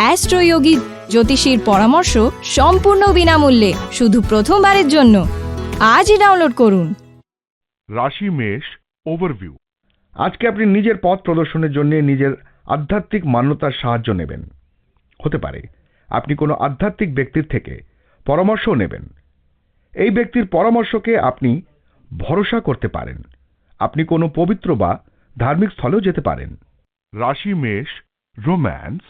অ্যাস্ট্রোয়োগী জ্যোতিষীর পরামর্শ সম্পূর্ণ বিনামূল্যে শুধু প্রথমবারের জন্য। আজই ডাউনলোড করুন। রাশি মেষ ওভারভিউ আজকে আপনি নিজের পথ প্রদর্শনের জন্য নিজের আধ্যাত্মিক মান্যতার সাহায্য নেবেন। হতে পারে আপনি কোনো আধ্যাত্মিক ব্যক্তির থেকে পরামর্শও নেবেন। এই ব্যক্তির পরামর্শকে আপনি ভরসা করতে পারেন। আপনি কোনো পবিত্র বা ধার্মিক স্থলেও যেতে পারেন। রাশি মেষ রোম্যান্স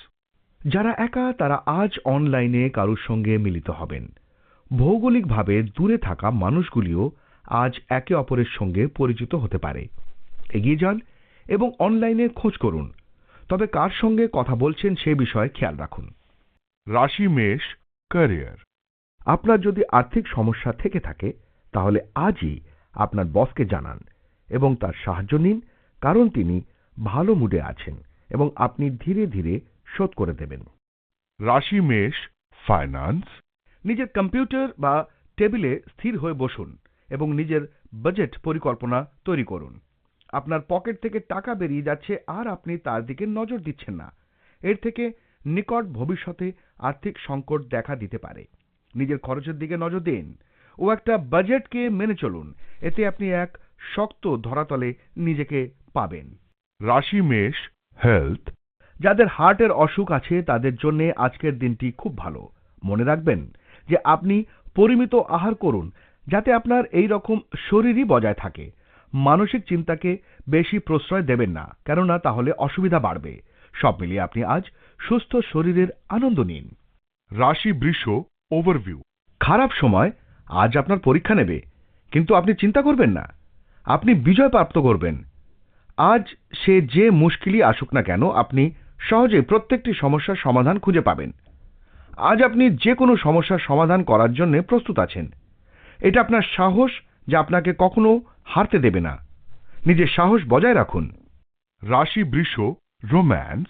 যারা একা তারা আজ অনলাইনে কারোর সঙ্গে মিলিত হবেন। ভৌগোলিকভাবে দূরে থাকা মানুষগুলিও আজ একে অপরের সঙ্গে পরিচিত হতে পারে। এগিয়ে যান এবং অনলাইনে খোঁজ করুন। তবে কার সঙ্গে কথা বলছেন সে বিষয়ে খেয়াল রাখুন। রাশি মেষ ক্যারিয়ার। আপনার যদি আর্থিক সমস্যা থেকে থাকে তাহলে আজই আপনার বসকে জানান এবং তার সাহায্য নিন কারণ তিনি ভালো মুডে আছেন এবং আপনি ধীরে ধীরে শোধ করে দেবেন। রাশি, মেষ ফাইন্যান্স নিজের কম্পিউটার বা টেবিলে স্থির হয়ে বসুন এবং নিজের বাজেট পরিকল্পনা তৈরি করুন। আপনার পকেট থেকে টাকা বেরিয়ে যাচ্ছে আর আপনি তার দিকে নজর দিচ্ছেন না। এর থেকে নিকট ভবিষ্যতে আর্থিক সংকট দেখা দিতে পারে। নিজের খরচের দিকে নজর দিন ও একটা বাজেটকে মেনে চলুন। এতে আপনি এক শক্ত ধরাতলে নিজেকে পাবেন। রাশি, মেষ হেলথ যাদের হার্টের অসুখ আছে, তাদের জন্য আজকের দিনটি খুব ভালো। মনে রাখবেন যে আপনি পরিমিত আহার করুন, যাতে আপনার এই রকম শরীরই বজায় থাকে। মানসিক চিন্তাকে বেশি প্রশ্রয় দেবেন না, কেননা তাহলে অসুবিধা বাড়বে। সব মিলিয়ে আপনি আজ সুস্থ শরীরের আনন্দ নিন। রাশি বৃষ ওভারভিউ। খারাপ সময় আজ আপনার পরীক্ষা নেবে, কিন্তু আপনি চিন্তা করবেন না। আপনি বিজয় প্রাপ্ত করবেন। আজ সে যে মুশকিলই আসুক না কেন, আপনি সহজে প্রত্যেকটি সমস্যার সমাধান খুঁজে পাবেন। আজ আপনি যে কোনো সমস্যার সমাধান করার জন্য প্রস্তুত আছেন। এটা আপনার সাহস যা আপনাকে কখনো হারতে দেবে না। নিজের সাহস বজায় রাখুন। রাশি বৃষ রোম্যান্স।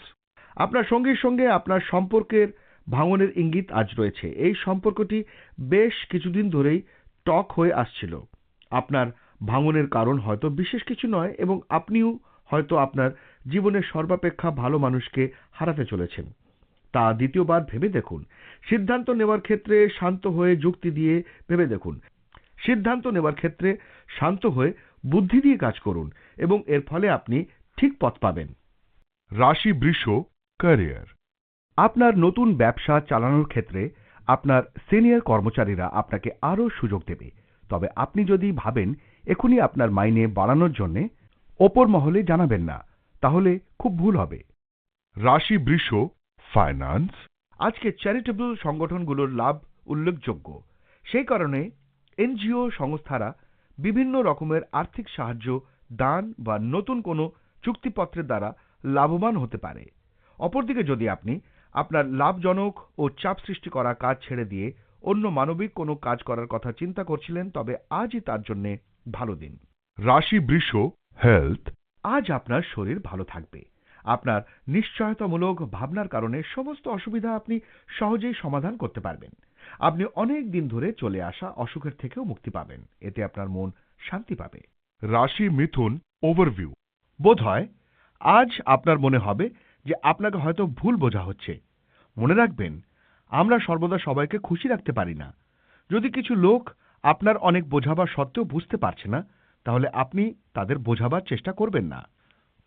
আপনার সঙ্গীর সঙ্গে আপনার সম্পর্কের ভাঙনের ইঙ্গিত আজ রয়েছে। এই সম্পর্কটি বেশ কিছুদিন ধরেই টক হয়ে আসছিল। আপনার ভাঙনের কারণ হয়তো বিশেষ কিছু নয় এবং আপনিও হয়তো আপনার জীবনের সর্বাপেক্ষা ভালো মানুষকে হারাতে চলেছেন। তা দ্বিতীয়বার ভেবে দেখুন। সিদ্ধান্ত নেওয়ার ক্ষেত্রে শান্ত হয়ে যুক্তি দিয়ে ভেবে দেখুন। সিদ্ধান্ত নেওয়ার ক্ষেত্রে শান্ত হয়ে বুদ্ধি দিয়ে কাজ করুন এবং এর ফলে আপনি ঠিক পথ পাবেন। রাশি বৃষ ক্যারিয়ার। আপনার নতুন ব্যবসা চালানোর ক্ষেত্রে আপনার সিনিয়র কর্মচারীরা আপনাকে আরও সুযোগ দেবে। তবে আপনি যদি ভাবেন এখনই আপনার মাইনে বাড়ানোর জন্য, ওপর মহলে জানাবেন না। তাহলে খুব ভুল হবে। রাশি বৃষ ফাইন্যান্স আজকে চ্যারিটেবল সংগঠনগুলোর লাভ উল্লেখযোগ্য। সেই কারণে এনজিও সংস্থারা বিভিন্ন রকমের আর্থিক সাহায্য, দান বা নতুন কোনো চুক্তিপত্রের দ্বারা লাভবান হতে পারে। অপরদিকে যদি আপনি আপনার লাভজনক ও চাপ সৃষ্টি করা কাজ ছেড়ে দিয়ে অন্য মানবিক কোনো কাজ করার কথা চিন্তা করছিলেন, তবে আজই তার জন্য ভালো দিন। রাশি বৃষ হেলথ আজ আপনার শরীর ভালো থাকবে। আপনার নিশ্চয়তামূলক ভাবনার কারণে সমস্ত অসুবিধা আপনি সহজেই সমাধান করতে পারবেন। আপনি অনেক দিন ধরে চলে আসা অসুখের থেকেও মুক্তি পাবেন। এতে আপনার মন শান্তি পাবে। রাশি মিথুন ওভারভিউ। বোধ হয় আজ আপনার মনে হবে যে আপনাকে হয়তো ভুল বোঝা হচ্ছে। মনে রাখবেন আমরা সর্বদা সবাইকে খুশি রাখতে পারি না। যদি কিছু লোক আপনার অনেক বোঝাবার সত্ত্বেও বুঝতে পারছে না তাহলে আপনি তাদের বোঝাবার চেষ্টা করবেন না।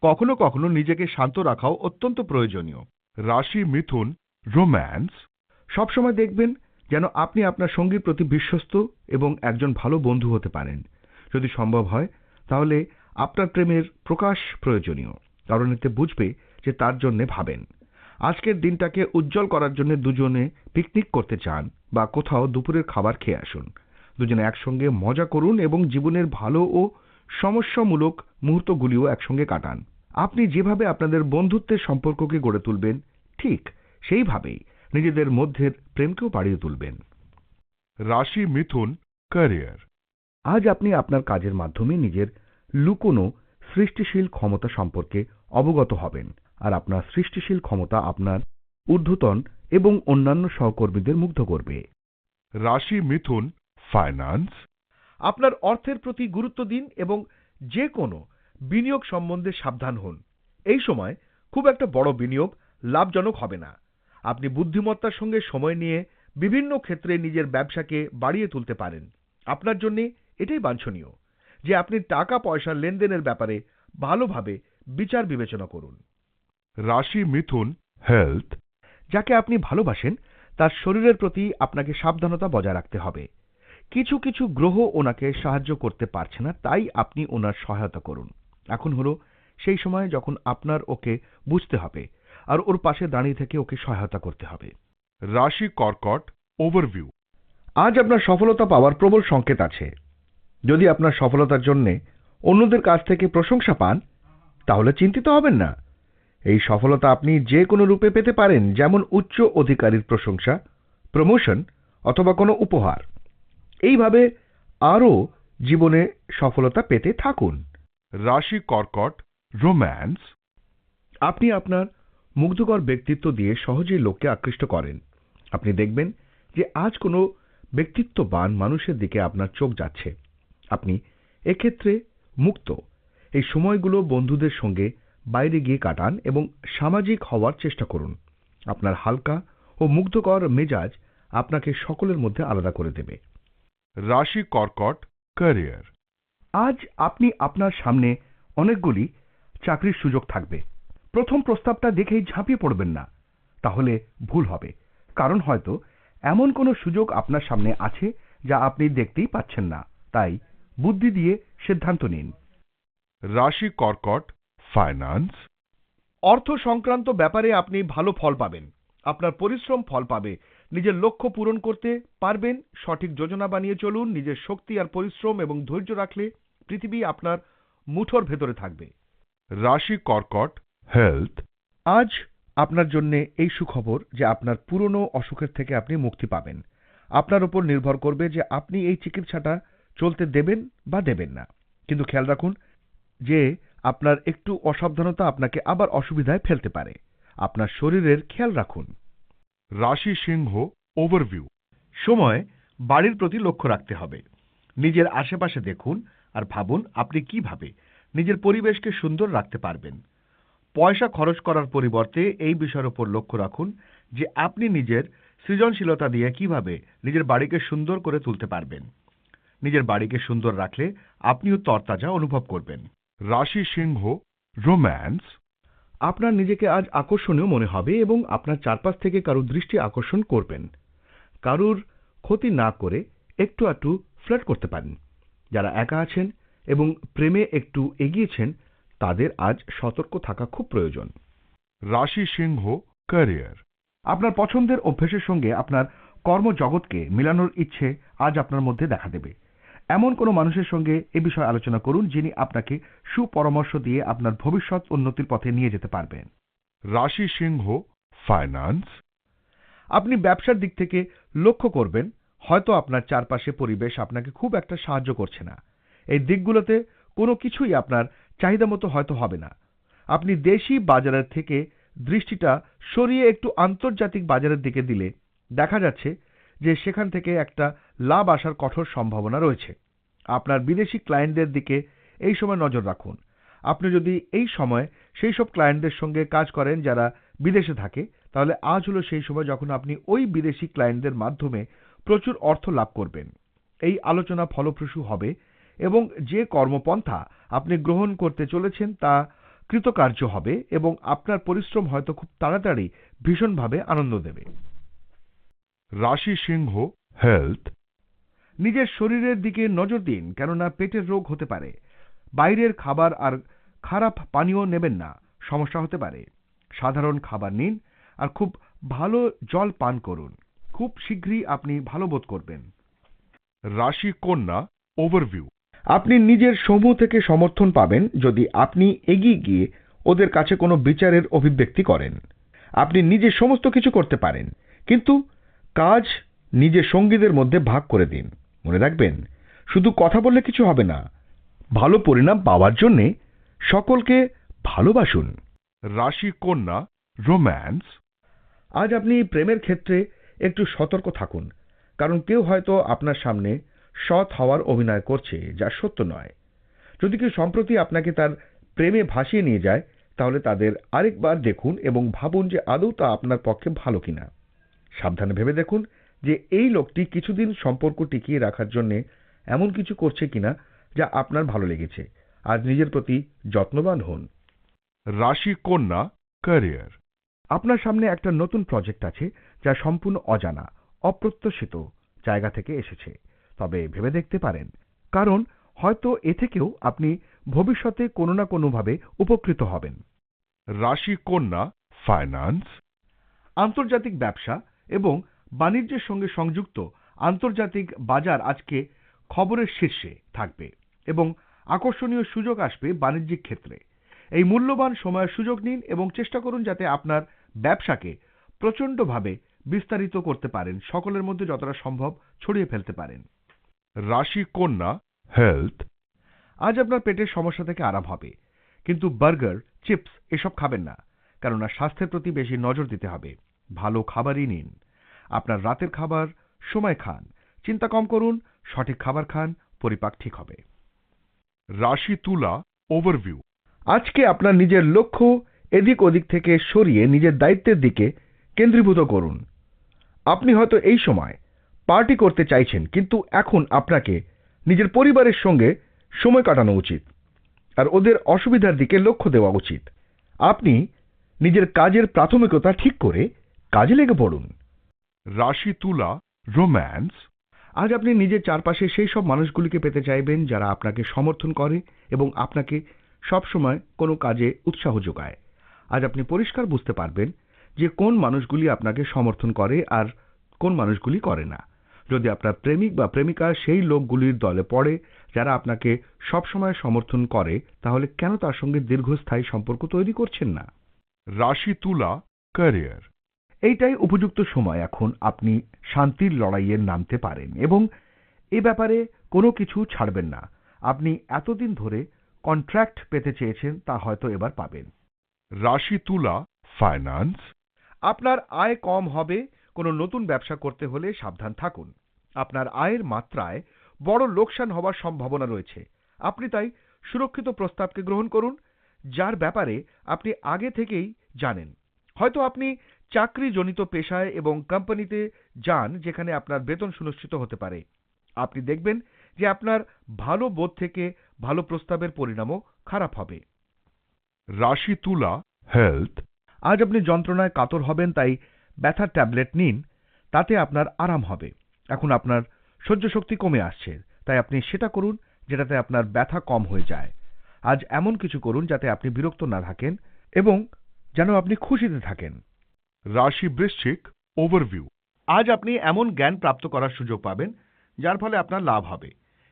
কখনো কখনো নিজেকে শান্ত রাখাও অত্যন্ত প্রয়োজনীয়। রাশি, মিথুন, রোম্যান্স, সবসময় দেখবেন যেন আপনি আপনার সঙ্গীর প্রতি বিশ্বস্ত এবং একজন ভালো বন্ধু হতে পারেন। যদি সম্ভব হয়, তাহলে আপনার প্রেমের প্রকাশ প্রয়োজনীয়, কারণ এতে বুঝবে যে তার জন্য ভাবেন। আজকের দিনটাকে উজ্জ্বল করার জন্য দুজনে পিকনিক করতে চান বা কোথাও দুপুরের খাবার খেয়ে আসুন। দুজনে একসঙ্গে মজা করুন এবং জীবনের ভালো ও সমস্যামূলক মুহূর্তগুলিও একসঙ্গে কাটান। আপনি যেভাবে আপনাদের বন্ধুত্বের সম্পর্ককে গড়ে তুলবেন ঠিক সেইভাবেই নিজেদের মধ্যের প্রেমকেও বাড়িয়ে তুলবেন। রাশি মিথুন ক্যারিয়ার। আজ আপনি আপনার কাজের মাধ্যমে নিজের লুকোনো সৃষ্টিশীল ক্ষমতা সম্পর্কে অবগত হবেন আর আপনার সৃষ্টিশীল ক্ষমতা আপনার ঊর্ধ্বতন এবং অন্যান্য সহকর্মীদের মুগ্ধ করবে। রাশি মিথুন ফাইন্যান্স আপনার অর্থের প্রতি গুরুত্ব দিন এবং যে কোনো বিনিয়োগ সম্বন্ধে সাবধান হন। এই সময় খুব একটা বড় বিনিয়োগ লাভজনক হবে না। আপনি বুদ্ধিমত্তার সঙ্গে সময় নিয়ে বিভিন্ন ক্ষেত্রে নিজের ব্যবসাকে বাড়িয়ে তুলতে পারেন। আপনার জন্য এটাই বাঞ্ছনীয় যে আপনি টাকা পয়সা লেনদেনের ব্যাপারে ভালোভাবে বিচার বিবেচনা করুন। রাশি মিথুন হেলথ, যাকে আপনি ভালোবাসেন, তার শরীরের প্রতি আপনাকে সাবধানতা বজায় রাখতে হবে। কিছু কিছু গ্রহ ওনাকে সাহায্য করতে পারছে না তাই আপনি ওনার সহায়তা করুন। এখন হলো সেই সময় যখন আপনার ওকে বুঝতে হবে আর ওর পাশে দাঁড়িয়ে থেকে ওকে সহায়তা করতে হবে। রাশি কর্কট ওভারভিউ আজ আপনার সফলতা পাওয়ার প্রবল সংকেত আছে। যদি আপনার সফলতার জন্য অন্যদের কাছ থেকে প্রশংসা পান তাহলে চিন্তিত হবেন না। এই সফলতা আপনি যে কোনো রূপে পেতে পারেন যেমন উচ্চ অধিকারীর প্রশংসা প্রমোশন অথবা কোনো উপহার। এইভাবে আরও জীবনে সফলতা পেতে থাকুন। রাশি কর্কট রোম্যান্স। আপনি আপনার মুগ্ধকর ব্যক্তিত্ব দিয়ে সহজেই লোককে আকৃষ্ট করেন। আপনি দেখবেন যে আজ কোনো ব্যক্তিত্ববান মানুষের দিকে আপনার চোখ যাচ্ছে। আপনি এক্ষেত্রে মুক্ত। এই সময়গুলো বন্ধুদের সঙ্গে বাইরে গিয়ে কাটান এবং সামাজিক হওয়ার চেষ্টা করুন। আপনার হালকা ও মুগ্ধকর মেজাজ আপনাকে সকলের মধ্যে আলাদা করে দেবে। রাশি কর্কট ক্যারিয়ার আজ আপনি আপনার সামনে অনেকগুলি চাকরির সুযোগ থাকবে। প্রথম প্রস্তাবটা দেখেই ঝাঁপিয়ে পড়বেন না। তাহলে ভুল হবে। কারণ হয়তো এমন কোনো সুযোগ আপনার সামনে আছে যা আপনি দেখতেই পাচ্ছেন না। তাই বুদ্ধি দিয়ে সিদ্ধান্ত নিন। রাশি কর্কট ফাইন্যান্স অর্থ সংক্রান্ত ব্যাপারে আপনি ভালো ফল পাবেন। আপনার পরিশ্রম ফল পাবে। নিজের লক্ষ্য পূরণ করতে পারবেন, সঠিক যোজনা বানিয়ে চলুন, নিজের শক্তি আর পরিশ্রম এবং ধৈর্য রাখলে পৃথিবী আপনার মুঠোর ভেতরে থাকবে। রাশি কর্কট হেলথ, আজ আপনার জন্য এই সুখবর যে আপনার পুরনো অসুখের থেকে আপনি মুক্তি পাবেন। আপনার উপর নির্ভর করবে যে আপনি এই চিকিৎসাটা চলতে দেবেন বা দেবেন না। কিন্তু খেয়াল রাখুন যে আপনার একটু অসাবধানতা আপনাকে আবার অসুবিধায় ফেলতে পারে। আপনার শরীরের খেয়াল রাখুন। রাশি সিংহ ওভারভিউ সময় বাড়ির প্রতি লক্ষ্য রাখতে হবে। নিজের আশেপাশে দেখুন আর ভাবুন আপনি কীভাবে নিজের পরিবেশকে সুন্দর রাখতে পারবেন। পয়সা খরচ করার পরিবর্তে এই বিষয়ের উপর লক্ষ্য রাখুন যে আপনি নিজের সৃজনশীলতা দিয়ে কীভাবে নিজের বাড়িকে সুন্দর করে তুলতে পারবেন। নিজের বাড়িকে সুন্দর রাখলে আপনিও তরতাজা অনুভব করবেন। রাশি সিংহ রোম্যান্স আপনার নিজেকে আজ আকর্ষণীয় মনে হবে এবং আপনার চারপাশ থেকে কারুর দৃষ্টি আকর্ষণ করবেন। কারুর ক্ষতি না করে একটু একটু ফ্ল্যাট করতে পারেন। যারা একা আছেন এবং প্রেমে একটু এগিয়েছেন, তাদের আজ সতর্ক থাকা খুব প্রয়োজন। রাশি সিংহ ক্যারিয়ার আপনার পছন্দের অভ্যেসের সঙ্গে আপনার কর্মজগৎকে মেলানোর ইচ্ছে আজ আপনার মধ্যে দেখা দেবে। এমন কোনো মানুষের সঙ্গে এ বিষয়ে আলোচনা করুন যিনি আপনাকে সুপরামর্শ দিয়ে আপনার ভবিষ্যৎ উন্নতির পথে নিয়ে যেতে পারবেন। রাশি সিংহ ফাইন্যান্স আপনি ব্যবসার দিক থেকে লক্ষ্য করবেন হয়তো আপনার চারপাশে পরিবেশ আপনাকে খুব একটা সাহায্য করছে না। এই দিকগুলোতে কোনো কিছুই আপনার চাহিদা মতো হয়তো হবে না। আপনি দেশি বাজারের থেকে দৃষ্টিটা সরিয়ে একটু আন্তর্জাতিক বাজারের দিকে দিলে দেখা যাচ্ছে যে সেখান থেকে একটা লাভ আসার কঠোর সম্ভাবনা রয়েছে। আপনার বিদেশি ক্লায়েন্টদের দিকে এই সময় নজর রাখুন। আপনি যদি এই সময় সেই সব ক্লায়েন্টদের সঙ্গে কাজ করেন যারা বিদেশে থাকে, তাহলে আজ হলো সেই সময় যখন আপনি ওই বিদেশি ক্লায়েন্টদের মাধ্যমে প্রচুর অর্থ লাভ করবেন। এই আলোচনা ফলপ্রসূ হবে এবং যে কর্মপন্থা আপনি গ্রহণ করতে চলেছেন তা কৃতকার্য হবে এবং আপনার পরিশ্রম হয়তো খুব তাড়াতাড়ি ভীষণভাবে আনন্দ দেবে। রাশি সিংহ হেলথ নিজের শরীরের দিকে নজর দিন, কেননা পেটের রোগ হতে পারে। বাইরের খাবার আর খারাপ পানীয় নেবেন না, সমস্যা হতে পারে। সাধারণ খাবার নিন আর খুব ভালো জল পান করুন। খুব শীঘ্রই আপনি ভালো বোধ করবেন। রাশি কন্যা ওভারভিউ আপনি নিজের সমূহ থেকে সমর্থন পাবেন যদি আপনি এগিয়ে গিয়ে ওদের কাছে কোনো বিচারের অভিব্যক্তি করেন। আপনি নিজে সমস্ত কিছু করতে পারেন, কিন্তু কাজ নিজের সঙ্গীদের মধ্যে ভাগ করে দিন। মনে রাখবেন শুধু কথা বললে কিছু হবে না ভালো পরিণাম পাওয়ার জন্যে সকলকে ভালোবাসুন। রাশি কন্যা রোম্যান্স। আজ আপনি প্রেমের ক্ষেত্রে একটু সতর্ক থাকুন কারণ কেউ হয়তো আপনার সামনে সৎ হওয়ার অভিনয় করছে যা সত্য নয়। যদি কেউ সম্প্রতি আপনাকে তার প্রেমে ভাসিয়ে নিয়ে যায় তাহলে তাদের আরেকবার দেখুন এবং ভাবুন যে আদৌ তা আপনার পক্ষে ভালো কিনা। সাবধানে ভেবে দেখুন যে এই লোকটি কিছুদিন সম্পর্ক টিকিয়ে রাখার জন্য এমন কিছু করছে কিনা যা আপনার ভালো লেগেছে। আর নিজের প্রতি যত্নবান হন। রাশি কন্যা ক্যারিয়ার আপনার সামনে একটা নতুন প্রজেক্ট আছে যা সম্পূর্ণ অজানা, অপ্রত্যাশিত জায়গা থেকে এসেছে। তবে ভেবে দেখতে পারেন, কারণ হয়তো এ থেকেও আপনি ভবিষ্যতে কোনো না কোনোভাবে উপকৃত হবেন। রাশি কন্যা ফাইন্যান্স আন্তর্জাতিক ব্যবসা এবং বাণিজ্যের সঙ্গে সংযুক্ত আন্তর্জাতিক বাজার আজকে খবরের শীর্ষে থাকবে এবং আকর্ষণীয় সুযোগ আসবে বাণিজ্যিক ক্ষেত্রে। এই মূল্যবান সময়ের সুযোগ নিন এবং চেষ্টা করুন যাতে আপনার ব্যবসাকে প্রচণ্ডভাবে বিস্তারিত করতে পারেন, সকলের মধ্যে যতটা সম্ভব ছড়িয়ে ফেলতে পারেন। রাশি কন্যা হেলথ, আজ আপনার পেটের সমস্যা থেকে আরাম হবে, কিন্তু বার্গার, চিপস এসব খাবেন না, কেননা স্বাস্থ্যের প্রতি বেশি নজর দিতে হবে। ভালো খাবারই নিন। আপনার রাতের খাবার, সময় খান। চিন্তা কম করুন, সঠিক খাবার খান, পরিপাক ঠিক হবে। রাশি তুলা ওভারভিউ। আজকে আপনার নিজের লক্ষ্য এদিক ওদিক থেকে সরিয়ে নিজের দায়িত্বের দিকে কেন্দ্রীভূত করুন। আপনি হয়তো এই সময় পার্টি করতে চাইছেন, কিন্তু এখন আপনাকে নিজের পরিবারের সঙ্গে সময় কাটানো উচিত। আর ওদের অসুবিধার দিকে লক্ষ্য দেওয়া উচিত। আপনি নিজের কাজের প্রাথমিকতা ঠিক করে কাজে লেগে পড়ুন। রাশি, তুলা, রোম্যান্স। আজ আপনি নিজের চারপাশে সেই সব মানুষগুলিকে পেতে চাইবেন যারা আপনাকে সমর্থন করে এবং আপনাকে সবসময় কোনো কাজে উৎসাহ যোগায়। আজ আপনি পরিষ্কার বুঝতে পারবেন যে কোন মানুষগুলি আপনাকে সমর্থন করে আর কোন মানুষগুলি করে না। যদি আপনার প্রেমিক বা প্রেমিকা সেই লোকগুলির দলে পড়ে যারা আপনাকে সবসময় সমর্থন করে, তাহলে কেন তার সঙ্গে দীর্ঘস্থায়ী সম্পর্ক তৈরি করছেন না? রাশি, তুলা, ক্যারিয়ার। এইটাই উপযুক্ত সময় এখন আপনি শান্তির লড়াইয়ে নামতে পারেন এবং এ ব্যাপারে কোনো কিছু ছাড়বেন না। আপনি এতদিন ধরে কন্ট্রাক্ট পেতে চেয়েছেন তা হয়তো এবার পাবেন। রাশি তুলা ফাইন্যান্স আপনার আয় কম হবে কোনো নতুন ব্যবসা করতে হলে সাবধান থাকুন। আপনার আয়ের মাত্রায় বড় লোকসান হওয়ার সম্ভাবনা রয়েছে। আপনি তাই সুরক্ষিত প্রস্তাবকে গ্রহণ করুন যার ব্যাপারে আপনি আগে থেকেই জানেন। হয়তো আপনি চাকরিজনিত পেশায় এবং কোম্পানিতে যান যেখানে আপনার বেতন সুনিশ্চিত হতে পারে। আপনি দেখবেন যে আপনার ভালো বোধ থেকে ভালো প্রস্তাবের পরিণামও খারাপ হবে। রাশি তুলা হেলথ আজ আপনি যন্ত্রণায় কাতর হবেন তাই ব্যথার ট্যাবলেট নিন তাতে আপনার আরাম হবে। এখন আপনার সহ্য শক্তি কমে আসছে তাই আপনি সেটা করুন যেটাতে আপনার ব্যথা কম হয়ে যায়। আজ এমন কিছু করুন যাতে আপনি বিরক্ত না থাকেন এবং যেন আপনি খুশিতে থাকেন। রাশি বৃশ্চিক ওভারভিউ আজ আপনি এমন জ্ঞান প্রাপ্ত করার সুযোগ পাবেন যার ফলে আপনার লাভ হবে।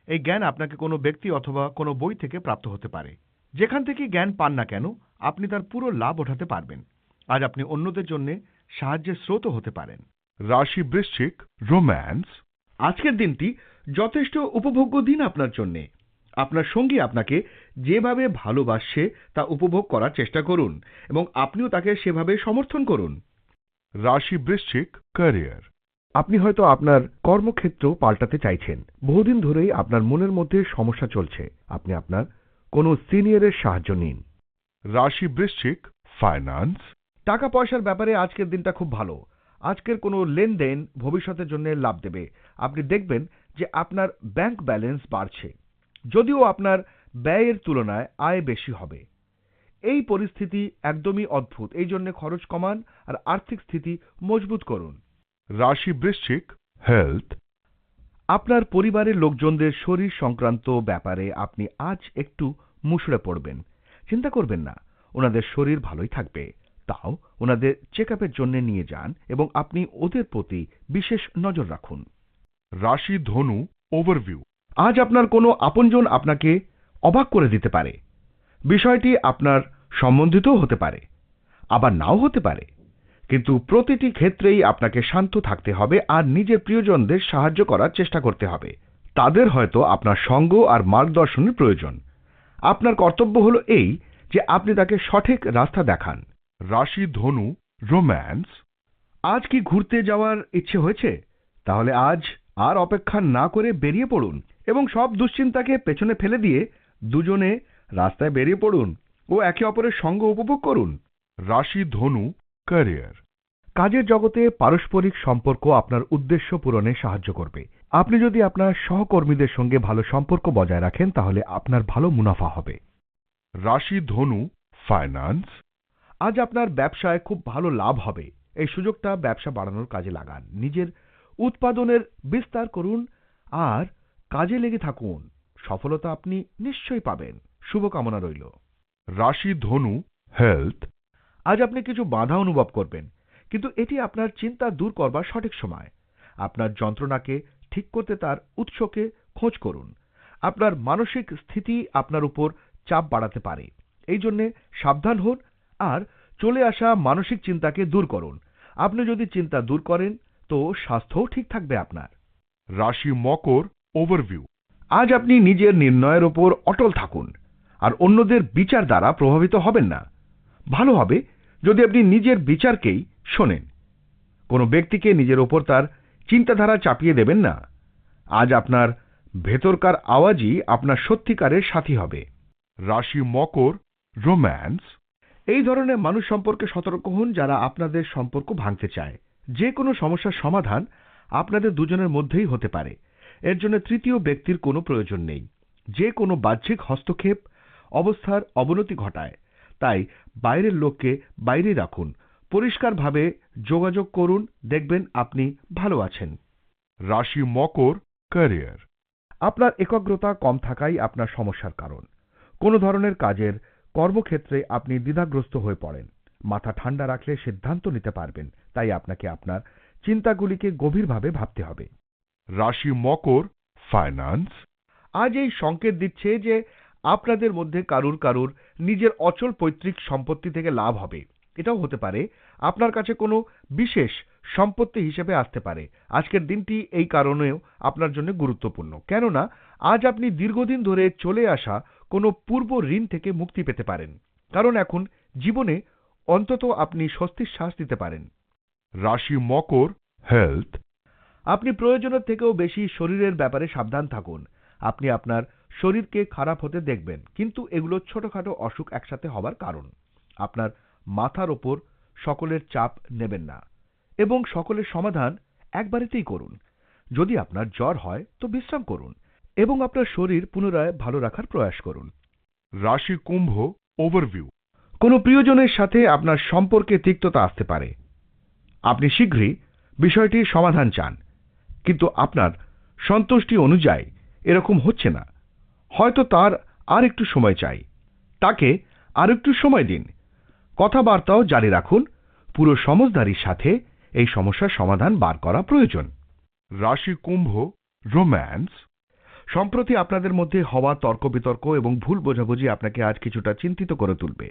এই জ্ঞান আপনাকে কোনো ব্যক্তি অথবা কোনো বই থেকে প্রাপ্ত হতে পারে। যেখান থেকে জ্ঞান পান না কেন আপনি তার পুরো লাভ ওঠাতে পারবেন। আজ আপনি অন্যদের জন্য সাহায্যের স্রোতও হতে পারেন। রাশি বৃশ্চিক রোম্যান্স আজকের দিনটি যথেষ্ট উপভোগ্য দিন আপনার জন্য। আপনার সঙ্গী আপনাকে যেভাবে ভালোবাসছে তা উপভোগ করার চেষ্টা করুন এবং আপনিও তাকে সেভাবে সমর্থন করুন। রাশি বৃশ্চিক ক্যারিয়ার আপনি হয়তো আপনার কর্মক্ষেত্র পাল্টাতে চাইছেন। বহুদিন ধরেই আপনার মনের মধ্যে সমস্যা চলছে। আপনি আপনার কোনো সিনিয়রের সাহায্য নিন। রাশি বৃশ্চিক ফাইন্যান্স টাকা পয়সার ব্যাপারে আজকের দিনটা খুব ভালো। আজকের কোনো লেনদেন ভবিষ্যতের জন্য লাভ দেবে। আপনি দেখবেন যে আপনার ব্যাংক ব্যালেন্স বাড়ছে। যদিও আপনার ব্যয়ের তুলনায় আয় বেশি হবে। এই পরিস্থিতি একদমই অদ্ভুত। এই জন্য খরচ কমান আর আর্থিক স্থিতি মজবুত করুন। রাশি বৃশ্চিক হেলথ আপনার পরিবারের লোকজনদের শরীর সংক্রান্ত ব্যাপারে আপনি আজ একটু মুষড়ে পড়বেন। চিন্তা করবেন না ওনাদের শরীর ভালোই থাকবে। তাও ওনাদের চেক আপের জন্য নিয়ে যান এবং আপনি ওদের প্রতি বিশেষ নজর রাখুন। রাশি ধনু ওভারভিউ আজ আপনার কোনো আপনজন আপনাকে অবাক করে দিতে পারে। বিষয়টি আপনার সম্বন্ধিতও হতে পারে, আবার নাও হতে পারে। কিন্তু প্রতিটি ক্ষেত্রেই আপনাকে শান্ত থাকতে হবে আর নিজের প্রিয়জনদের সাহায্য করার চেষ্টা করতে হবে। তাদের হয়তো আপনার সঙ্গ আর মার্গদর্শনের প্রয়োজন। আপনার কর্তব্য হলো এই যে আপনি তাকে সঠিক রাস্তা দেখান। রাশি, ধনু, রোম্যান্স, আজ কি ঘুরতে যাওয়ার ইচ্ছে হয়েছে? তাহলে আজ আর অপেক্ষা না করে বেরিয়ে পড়ুন এবং সব দুশ্চিন্তাকে পেছনে ফেলে দিয়ে দুজনে রাস্তায় বেরিয়ে পড়ুন। ও একে অপরের সঙ্গ উপভোগ করুন। রাশি ধনু ক্যারিয়ার কাজের জগতে পারস্পরিক সম্পর্ক আপনার উদ্দেশ্য পূরণে সাহায্য করবে। আপনি যদি আপনার সহকর্মীদের সঙ্গে ভালো সম্পর্ক বজায় রাখেন, তাহলে আপনার ভালো মুনাফা হবে। রাশি ধনু ফাইন্যান্স আজ আপনার ব্যবসায় খুব ভালো লাভ হবে। এই সুযোগটা ব্যবসা বাড়ানোর কাজে লাগান। নিজের উৎপাদনের বিস্তার করুন আর কাজে লেগে থাকুন। সফলতা আপনি নিশ্চয়ই পাবেন। শুভকামনা রইল। রাশি ধনু হেলথ আজ আপনি কিছু বাধা অনুভব করবেন, কিন্তু এটি আপনার চিন্তা দূর করবার সঠিক সময়। আপনার যন্ত্রণাকে ঠিক করতে তার উৎসকে খোঁজ করুন। আপনার মানসিক স্থিতি আপনার উপর চাপ বাড়াতে পারে। এই জন্যে সাবধান হন আর চলে আসা মানসিক চিন্তাকে দূর করুন। আপনি যদি চিন্তা দূর করেন, তো স্বাস্থ্যও ঠিক থাকবে আপনার। রাশি মকর ওভারভিউ আজ আপনি নিজের নির্ণয়ের ওপর অটল থাকুন। আর অন্যদের বিচার দ্বারা প্রভাবিত হবেন না। ভালো হবে যদি আপনি নিজের বিচারকেই শোনেন। কোনো ব্যক্তিকে নিজের ওপর তার চিন্তাধারা চাপিয়ে দেবেন না। আজ আপনার ভেতরকার আওয়াজই আপনার সত্যিকারের সাথী হবে। রাশি, মকর, রোম্যান্স। এই ধরনের মানুষ সম্পর্কে সতর্ক হন যারা আপনাদের সম্পর্ক ভাঙতে চায়। যে কোনো সমস্যার সমাধান আপনাদের দুজনের মধ্যেই হতে পারে। এর জন্য তৃতীয় ব্যক্তির কোনো প্রয়োজন নেই। যে কোনো বাহ্যিক হস্তক্ষেপ অবস্থার অবনতি ঘটায়। তাই বাইরের লোককে বাইরে রাখুন। পরিষ্কারভাবে যোগাযোগ করুন। দেখবেন আপনি ভালো আছেন। রাশি মকর ক্যারিয়ার। আপনার একাগ্রতা কম থাকাই আপনার সমস্যার কারণ। কোনো ধরনের কাজের কর্মক্ষেত্রে আপনি দ্বিধাগ্রস্ত হয়ে পড়েন। মাথা ঠান্ডা রাখলে সিদ্ধান্ত নিতে পারবেন। তাই আপনাকে আপনার চিন্তাগুলিকে গভীরভাবে ভাবতে হবে। রাশি মকর ফাইন্যান্স। আজ এই সংকেত দিচ্ছে যে আপনাদের মধ্যে কারুর কারুর নিজের অচল পৈতৃক সম্পত্তি থেকে লাভ হবে। এটাও হতে পারে আপনার কাছে কোনো বিশেষ সম্পত্তি হিসেবে আসতে পারে। আজকের দিনটি এই কারণেও আপনার জন্য গুরুত্বপূর্ণ। কেননা আজ আপনি দীর্ঘদিন ধরে চলে আসা কোনো পূর্ব ঋণ থেকে মুক্তি পেতে পারেন। কারণ এখন জীবনে অন্তত আপনি স্বস্তির শ্বাস দিতে পারেন। রাশি মকর হেলথ আপনি প্রয়োজনের থেকেও বেশি শরীরের ব্যাপারে সাবধান থাকুন। আপনি আপনার শরীরকে খারাপ হতে দেখবেন কিন্তু এগুলো ছোটখাটো অসুখ একসাথে হবার কারণ। আপনার মাথার ওপর সকলের চাপ নেবেন না এবং সকলের সমাধান একবারেতেই করুন। যদি আপনার জ্বর হয় তো বিশ্রাম করুন এবং আপনার শরীর পুনরায় ভালো রাখার প্রয়াস করুন। রাশি কুম্ভ ওভারভিউ কোনো প্রিয়জনের সাথে আপনার সম্পর্কে তিক্ততা আসতে পারে। আপনি শীঘ্রই বিষয়টির সমাধান চান কিন্তু আপনার সন্তুষ্টি অনুযায়ী এরকম হচ্ছে না। হয়তো তার আর একটু সময় চাই। তাকে আর একটু সময় দিন। কথাবার্তাও জারি রাখুন। পুরো সমজদারির সাথে এই সমস্যার সমাধান বার করা প্রয়োজন। রাশি কুম্ভ, রোম্যান্স। সম্প্রতি আপনাদের মধ্যে হওয়া তর্ক বিতর্ক এবং ভুল বোঝাবুঝি আপনাকে আজ কিছুটা চিন্তিত করে তুলবে।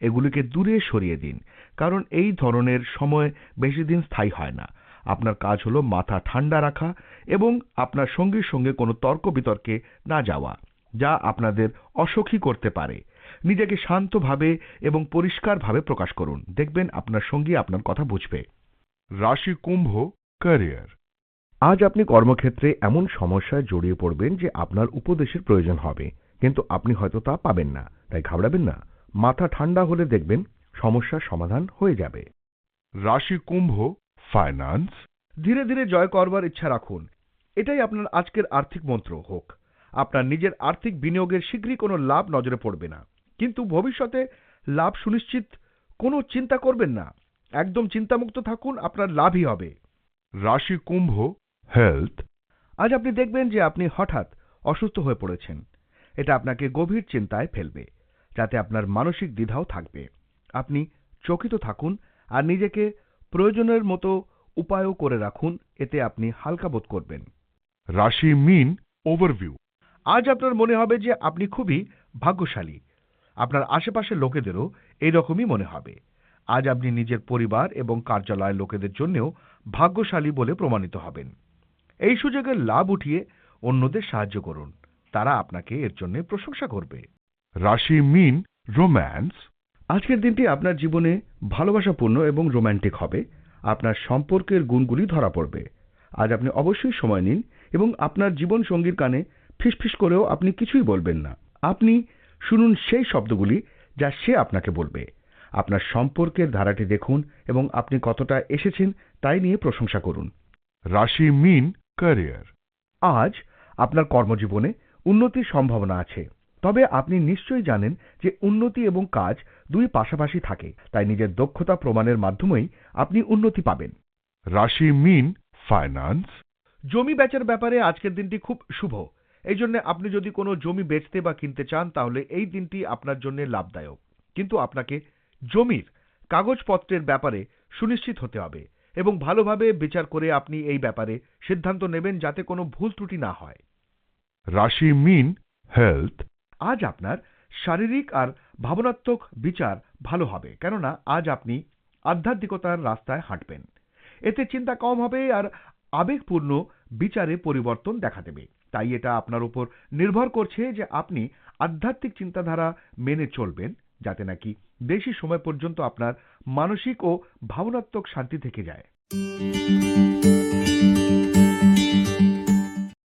এগুলিকে দূরে সরিয়ে দিন, কারণ এই ধরনের সময় বেশি দিন স্থায়ী হয় না। আপনার কাজ হলো মাথা ঠান্ডা রাখা এবং আপনার সঙ্গীর সঙ্গে কোনো তর্ক বিতর্কে না যাওয়া। যা আপনাদের অসুখী করতে পারে। নিজেকে শান্তভাবে এবং পরিষ্কারভাবে প্রকাশ করুন। দেখবেন আপনার সঙ্গী আপনার কথা বুঝবে। রাশি কুম্ভ ক্যারিয়ার আজ আপনি কর্মক্ষেত্রে এমন সমস্যায় জড়িয়ে পড়বেন যে আপনার উপদেশের প্রয়োজন হবে। কিন্তু আপনি হয়তো তা পাবেন না। তাই ঘাবড়াবেন না। মাথা ঠান্ডা হলে দেখবেন সমস্যার সমাধান হয়ে যাবে। রাশি কুম্ভ ফাইন্যান্স ধীরে ধীরে জয় করবার ইচ্ছা রাখুন। এটাই আপনার আজকের আর্থিক মন্ত্র হোক। আপনার নিজের আর্থিক বিনিয়োগের শীঘ্রই কোনো লাভ নজরে পড়বে না। কিন্তু ভবিষ্যতে লাভ সুনিশ্চিত কোনো চিন্তা করবেন না। একদম চিন্তামুক্ত থাকুন আপনার লাভই হবে। রাশি কুম্ভ হেলথ আজ আপনি দেখবেন যে আপনি হঠাৎ অসুস্থ হয়ে পড়েছেন। এটা আপনাকে গভীর চিন্তায় ফেলবে যাতে আপনার মানসিক দ্বিধাও থাকবে। আপনি চকিত থাকুন আর নিজেকে প্রয়োজনের মতো উপায়ও করে রাখুন এতে আপনি হালকা বোধ করবেন। রাশি মিন ওভারভিউ আজ আপনার মনে হবে যে আপনি খুবই ভাগ্যশালী। আপনার আশেপাশের লোকেদেরও এইরকমই মনে হবে। আজ আপনি নিজের পরিবার এবং কার্যালয়ের লোকেদের জন্যও ভাগ্যশালী বলে প্রমাণিত হবেন। এই সুযোগের লাভ উঠিয়ে অন্যদের সাহায্য করুন। তারা আপনাকে এর জন্য প্রশংসা করবে। রাশি মিন রোম্যান্স। আজকের দিনটি আপনার জীবনে ভালোবাসাপূর্ণ এবং রোম্যান্টিক হবে। আপনার সম্পর্কের গুণগুলি ধরা পড়বে। আজ আপনি অবশ্যই সময় নিন এবং আপনার জীবন সঙ্গীর কানে ফিসফিস করেও আপনি কিছুই বলবেন না। আপনি শুনুন সেই শব্দগুলি যা সে আপনাকে বলবে। আপনার সম্পর্কের ধারাটি দেখুন এবং আপনি কতটা এসেছেন তাই নিয়ে প্রশংসা করুন। রাশি মিন ক্যারিয়ার। আজ আপনার কর্মজীবনে উন্নতির সম্ভাবনা আছে। তবে আপনি নিশ্চয়ই জানেন যে উন্নতি এবং কাজ দুই পাশাপাশি থাকে তাই নিজের দক্ষতা প্রমাণের মাধ্যমেই আপনি উন্নতি পাবেন। রাশি মিন ফাইন্যান্স। জমি বেচার ব্যাপারে আজকের দিনটি খুব শুভ। এই জন্য আপনি যদি কোনো জমি বেচতে বা কিনতে চান তাহলে এই দিনটি আপনার জন্য লাভদায়ক। কিন্তু আপনাকে জমির কাগজপত্রের ব্যাপারে সুনিশ্চিত হতে হবে এবং ভালোভাবে বিচার করে আপনি এই ব্যাপারে সিদ্ধান্ত নেবেন যাতে কোনো ভুল ত্রুটি না হয়। রাশি মিন হেলথ আজ আপনার শারীরিক আর ভাবনাত্মক বিচার ভালো হবে কেননা আজ আপনি আধ্যাত্মিকতার রাস্তায় হাঁটবেন। এতে চিন্তা কম হবে আর আবেগপূর্ণ বিচারে পরিবর্তন দেখা দেবে। তাই এটা আপনার উপর নির্ভর করছে যে আপনি আধ্যাত্মিক চিন্তাধারা মেনে চলবেন, যাতে নাকি বেশি সময় পর্যন্ত আপনার মানসিক ও ভাবনাত্মক শান্তি থেকে যায়।